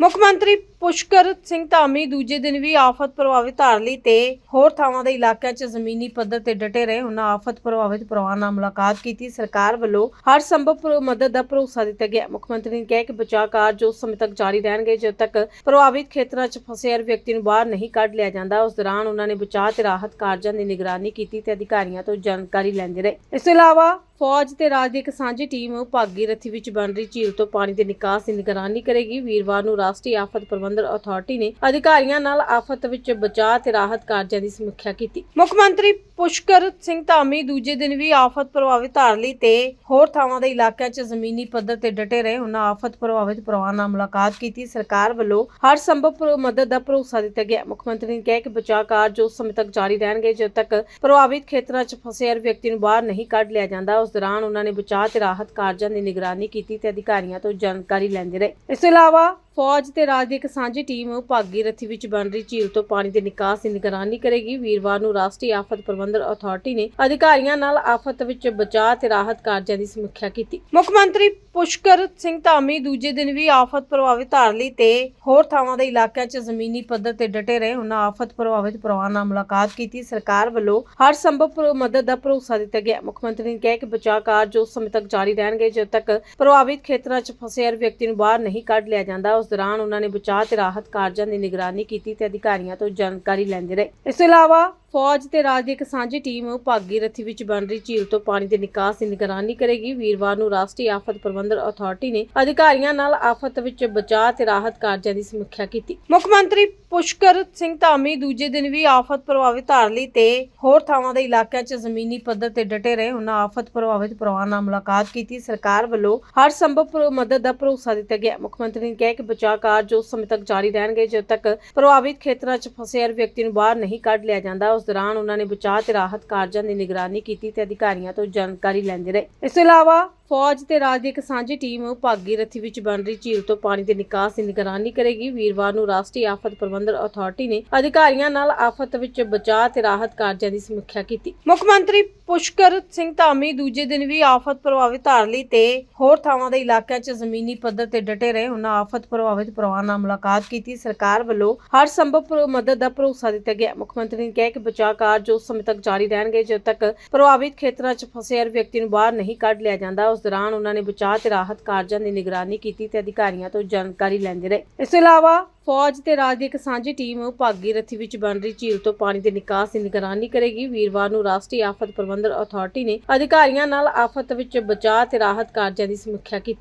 ਮੁੱਖ ਮੰਤਰੀ ਪੁਸ਼ਕਰ ਸਿੰਘ ਧਾਮੀ ਦੂਜੇ ਦਿਨ ਵੀ ਆਫਤ ਪ੍ਰਭਾਵਿਤ ਧਾਰਲੀ ਤੇ ਹੋਰ ਥਾਵਾਂ ਦੇ ਇਲਾਕਿਆਂ 'ਚ ਜ਼ਮੀਨੀ ਪੱਧਰ ਤੇ ਡਟੇ ਰਹੇ। ਉਹਨਾਂ ਆਫਤ ਪ੍ਰਭਾਵਿਤ ਪਰਿਵਾਰਾਂ ਨਾਲ ਮੁਲਾਕਾਤ ਕੀਤੀ। ਸਰਕਾਰ ਵੱਲੋਂ ਹਰ ਸੰਭਵ ਮਦਦ ਦਾ ਭਰੋਸਾ ਦਿੱਤਾ ਗਿਆ। ਮੁੱਖ ਮੰਤਰੀ ਨੇ ਕਿਹਾ ਕਿ ਬਚਾਅ ਕਾਰਜ ਉਸ ਸਮੇਂ ਤੱਕ ਜਾਰੀ ਰਹਿਣਗੇ ਜਦੋਂ ਤੱਕ ਪ੍ਰਭਾਵਿਤ ਖੇਤਰਾਂ 'ਚ ਫਸੇ ਹਰ ਵਿਅਕਤੀ ਨੂੰ ਬਾਹਰ ਨਹੀਂ ਕੱਢ ਲਿਆ ਜਾਂਦਾ। ਉਸ ਦੌਰਾਨ ਉਹਨਾਂ ਨੇ ਬਚਾਅ ਤੇ ਰਾਹਤ ਕਾਰਜਾਂ ਦੀ ਨਿਗਰਾਨੀ ਕੀਤੀ ਤੇ ਅਧਿਕਾਰੀਆਂ ਤੋਂ ਜਾਣਕਾਰੀ ਲੈਂਦੇ ਰਹੇ। ਇਸ ਤੋਂ ਇਲਾਵਾ ਫੌਜ ਤੇ ਰਾਜ ਦੀ ਇੱਕ ਸਾਂਝੀ ਟੀਮ ਭਾਗੀ ਰਥੀ ਵਿੱਚ ਬਣ ਰਹੀ ਝੀਲ ਤੋਂ ਪਾਣੀ ਦੇ ਨਿਕਾਸ ਦੀ ਨਿਗਰਾਨੀ ਕਰੇਗੀ। ਵੀਰਵਾਰ ਨੂੰ ਰਾਸ਼ਟਰੀ ਆਫਤ ਪ੍ਰਬੰਧ ਪ੍ਰਬੰਧਨ ਅਥਾਰਟੀ ਨੇ ਅਧਿਕਾਰੀਆਂ ਨਾਲ ਆਫਤ ਵਿੱਚ ਬਚਾਅ ਤੇ ਰਾਹਤ ਕਾਰਜਾਂ ਦੀ ਸਮੀਖਿਆ ਕੀਤੀ। ਮੁੱਖ ਮੰਤਰੀ ਪੁਸ਼ਕਰ ਸਿੰਘ ਧਾਮੀ ਦੂਜੇ ਦਿਨ ਵੀ ਆਫਤ ਪ੍ਰਭਾਵਿਤ ਧਾਰਲੀ ਤੇ ਹੋਰ ਥਾਵਾਂ ਦੇ ਇਲਾਕਿਆਂ 'ਚ ਜ਼ਮੀਨੀ ਪੱਧਰ ਤੇ ਡਟੇ ਰਹੇ। ਉਹਨਾਂ ਆਫਤ ਪ੍ਰਭਾਵਿਤ ਪਰਿਵਾਰਾਂ ਨਾਲ ਮੁਲਾਕਾਤ ਕੀਤੀ। ਸਰਕਾਰ ਵੱਲੋਂ ਹਰ ਸੰਭਵ ਮਦਦ ਦਾ ਭਰੋਸਾ ਦਿੱਤਾ ਗਿਆ। ਮੁੱਖ ਮੰਤਰੀ ਨੇ ਕਿਹਾ ਕਿ ਬਚਾਅ ਕਾਰਜ ਉਸ ਸਮੇਂ ਤੱਕ ਜਾਰੀ ਰਹਿਣਗੇ ਜਦੋਂ ਤੱਕ ਪ੍ਰਭਾਵਿਤ ਖੇਤਰਾਂ 'ਚ ਫਸੇ ਹਰ ਵਿਅਕਤੀ ਨੂੰ ਬਾਹਰ ਨਹੀਂ ਕੱਢ ਲਿਆ ਜਾਂਦਾ। ਉਸ ਦੌਰਾਨ ਉਹਨਾਂ ਨੇ ਬਚਾਅ ਤੇ ਰਾਹਤ ਕਾਰਜਾਂ ਦੀ ਨਿਗਰਾਨੀ ਕੀਤੀ ਤੇ ਅਧਿਕਾਰੀਆਂ ਤੋਂ ਜਾਣਕਾਰੀ ਲੈਂਦੇ ਰਹੇ। ਇਸ ਤੋਂ ਇਲਾਵਾ ਫੌਜ ਤੇ ਰਾਜ ਦੀ ਇੱਕ ਸਾਂਝੀ ਟੀਮ ਭਾਗੀ ਰਥੀ ਵਿੱਚ ਬਣ ਰਹੀ ਝੀਲ ਤੋਂ ਪਾਣੀ ਦੇ ਨਿਕਾਸ ਦੀ ਨਿਗਰਾਨੀ ਕਰੇਗੀ। ਵੀਰਵਾਰ ਨੂੰ ਰਾਸ਼ਟਰੀ ਆਫਤ ਪ੍ਰਬੰਧਨ ਅਥਾਰਟੀ ਨੇ ਅਧਿਕਾਰੀਆਂ ਨਾਲ ਆਫਤ ਵਿੱਚ ਬਚਾਅ ਤੇ ਰਾਹਤ ਕਾਰਜਾਂ ਦੀ ਸਮੀਖਿਆ ਕੀਤੀ। ਮੁੱਖ ਮੰਤਰੀ ਪੁਸ਼ਕਰ ਸਿੰਘ ਧਾਮੀ ਦੂਜੇ ਦਿਨ ਵੀ ਆਫਤ ਪ੍ਰਭਾਵਿਤ ਧਾਰਲੀ ਤੇ ਹੋਰ ਥਾਵਾਂ ਦੇ ਇਲਾਕਿਆਂ 'ਚ ਜ਼ਮੀਨੀ ਪੱਧਰ ਤੇ ਡਟੇ ਰਹੇ। ਉਹਨਾਂ ਆਫਤ ਪ੍ਰਭਾਵਿਤ ਪਰਿਵਾਰਾਂ ਨਾਲ ਮੁਲਾਕਾਤ ਕੀਤੀ। ਸਰਕਾਰ ਵੱਲੋਂ ਹਰ ਸੰਭਵ ਮਦਦ ਦਾ ਭਰੋਸਾ ਦਿੱਤਾ ਗਿਆ। ਮੁੱਖ ਮੰਤਰੀ ਨੇ ਕਿਹਾ ਕਿ ਬਚਾਅ ਕਾਰਜ ਉਸ ਸਮੇਂ ਤੱਕ ਜਾਰੀ ਰਹਿਣਗੇ, ਜਦ ਤੱਕ ਪ੍ਰਭਾਵਿਤ ਖੇਤਰਾਂ 'ਚ ਫਸੇ ਹਰ ਵਿਅਕਤੀ ਨੂੰ ਬਾਹਰ ਨਹੀਂ ਕੱਢ ਲਿਆ ਜਾਂਦਾ। ਉਸ ਦੌਰਾਨ ਉਹਨਾਂ ਨੇ ਬਚਾਅ ਤੇ ਰਾਹਤ ਕਾਰਜਾਂ ਦੀ ਨਿਗਰਾਨੀ ਕੀਤੀ ਤੇ ਅਧਿਕਾਰੀਆਂ ਤੋਂ ਜਾਣਕਾਰੀ ਲੈਂਦੇ ਰਹੇ। ਇਸ ਤੋਂ ਇਲਾਵਾ ਫੌਜ ਤੇ ਰਾਜ ਦੀ ਇੱਕ ਸਾਂਝੀ ਟੀਮ ਭਾਗੀ ਰਥੀ ਵਿੱਚ ਬਣ ਰਹੀ ਝੀਲ ਤੋਂ ਪਾਣੀ ਦੇ ਨਿਕਾਸ ਦੀ ਨਿਗਰਾਨੀ ਕਰੇਗੀ। ਵੀਰਵਾਰ ਨੂੰ ਰਾਸ਼ਟਰੀ ਆਫਤ ਪ੍ਰਬੰਧਨ ਅਥਾਰਟੀ ਨੇ ਅਧਿਕਾਰੀਆਂ ਨਾਲ ਆਫਤ ਵਿੱਚ ਬਚਾਅ ਤੇ ਰਾਹਤ ਕਾਰਜਾਂ ਦੀ ਸਮੀਖਿਆ ਕੀਤੀ। ਮੁੱਖ ਮੰਤਰੀ ਪੁਸ਼ਕਰ ਸਿੰਘ ਧਾਮੀ ਦੂਜੇ ਦਿਨ ਵੀ ਆਫਤ ਪ੍ਰਭਾਵਿਤ ਧਾਰਲੀ ਤੇ ਹੋਰ ਥਾਵਾਂ ਦੇ ਇਲਾਕਿਆਂ 'ਚ ਜ਼ਮੀਨੀ ਪੱਧਰ ਤੇ ਡਟੇ ਰਹੇ। ਉਹਨਾਂ ਆਫਤ ਪ੍ਰਭਾਵਿਤ ਪਰਿਵਾਰਾਂ ਨਾਲ ਮੁਲਾਕਾਤ ਕੀਤੀ। ਸਰਕਾਰ ਵੱਲੋਂ ਹਰ ਸੰਭਵ ਮਦਦ ਦਾ ਭਰੋਸਾ ਦਿੱਤਾ ਗਿਆ। ਮੁੱਖ ਮੰਤਰੀ ਨੇ ਕਿਹਾ ਕਿ ਬਚਾਅ ਕਾਰਜ ਉਸ ਸਮੇਂ ਤੱਕ ਜਾਰੀ ਰਹਿਣਗੇ, ਜਦੋਂ ਤੱਕ ਪ੍ਰਭਾਵਿਤ ਖੇਤਰਾਂ 'ਚ ਫਸੇ ਹਰ ਵਿਅਕਤੀ ਨੂੰ ਬਾਹਰ ਨਹੀਂ ਕੱਢ ਲਿਆ ਜਾਂਦਾ। ਉਸ ਦੌਰਾਨ ਉਹਨਾਂ ਨੇ ਬਚਾਅ ਤੇ ਰਾਹਤ ਕਾਰਜਾਂ ਦੀ ਨਿਗਰਾਨੀ ਕੀਤੀ ਤੇ ਅਧਿਕਾਰੀਆਂ ਤੋਂ ਜਾਣਕਾਰੀ ਲੈਂਦੇ ਰਹੇ। ਇਸ ਤੋਂ ਇਲਾਵਾ ਫੌਜ ਤੇ ਰਾਜ ਦੀ ਇੱਕ ਸਾਂਝੀ ਟੀਮ ਭਾਗੀ ਰਥੀ ਵਿੱਚ ਬਣ ਰਹੀ ਝੀਲ ਤੋਂ ਪਾਣੀ ਦੇ ਨਿਕਾਸ ਦੀ ਨਿਗਰਾਨੀ ਕਰੇਗੀ। ਵੀਰਵਾਰ ਨੂੰ ਰਾਸ਼ਟਰੀ ਆਫਤ ਪ੍ਰਬੰਧਨ ਅਥਾਰਟੀ ਨੇ ਅਧਿਕਾਰੀਆਂ ਨਾਲ ਆਫਤ ਵਿੱਚ ਬਚਾਅ ਤੇ ਰਾਹਤ ਕਾਰਜਾਂ ਦੀ ਸਮੀਖਿਆ ਕੀਤੀ। ਮੁੱਖ ਮੰਤਰੀ ਪੁਸ਼ਕਰ ਸਿੰਘ ਧਾਮੀ ਦੂਜੇ ਦਿਨ ਵੀ ਆਫਤ ਪ੍ਰਭਾਵਿਤ ਧਾਰਲੀ ਤੇ ਹੋਰ ਥਾਵਾਂ ਦੇ ਇਲਾਕਿਆਂ 'ਚ ਜ਼ਮੀਨੀ ਪੱਧਰ ਤੇ ਡਟੇ ਰਹੇ। ਉਹਨਾਂ ਆਫਤ ਪ੍ਰਭਾਵਿਤ ਪਰਿਵਾਰਾਂ ਨਾਲ ਮੁਲਾਕਾਤ ਕੀਤੀ। ਸਰਕਾਰ ਵੱਲੋਂ ਹਰ ਸੰਭਵ ਮਦਦ ਦਾ ਭਰੋਸਾ ਦਿੱਤਾ ਗਿਆ। ਮੁੱਖ ਮੰਤਰੀ ਨੇ ਕਿਹਾ ਕਿ ਬਚਾਅ ਕਾਰਜ ਉਸ ਸਮੇਂ ਤੱਕ ਜਾਰੀ ਰਹਿਣਗੇ, ਜਦੋਂ ਤੱਕ ਪ੍ਰਭਾਵਿਤ ਖੇਤਰਾਂ 'ਚ ਫਸੇ ਹਰ ਵਿਅਕਤੀ ਨੂੰ ਬਾਹਰ ਨਹੀਂ ਕੱਢ ਲਿਆ ਜਾਂਦਾ। ਉਸ ਦੌਰਾਨ ਉਹਨਾਂ ਨੇ ਬਚਾਅ ਤੇ ਰਾਹਤ ਕਾਰਜਾਂ ਦੀ ਨਿਗਰਾਨੀ ਕੀਤੀ ਤੇ ਅਧਿਕਾਰੀਆਂ ਤੋਂ ਜਾਣਕਾਰੀ ਲੈਂਦੇ ਰਹੇ। ਇਸ ਤੋਂ ਇਲਾਵਾ ਫੌਜ ਤੇ ਰਾਜ ਦੀ ਇੱਕ ਸਾਂਝੀ ਟੀਮ ਭਾਗੀ ਰਥੀ ਵਿੱਚ ਬਣ ਰਹੀ ਝੀਲ ਤੋਂ ਪਾਣੀ ਦੇ ਨਿਕਾਸ ਦੀ ਨਿਗਰਾਨੀ ਕਰੇਗੀ। ਵੀਰਵਾਰ ਨੂੰ ਰਾਸ਼ਟਰੀ ਆਫਤ ਪ੍ਰਬੰਧਨ ਅਥਾਰਟੀ ਨੇ ਅਧਿਕਾਰੀਆਂ ਨਾਲ ਆਫਤ ਵਿੱਚ ਬਚਾਅ ਤੇ ਰਾਹਤ ਕਾਰਜਾਂ ਦੀ ਸਮੀਖਿਆ ਕੀਤੀ।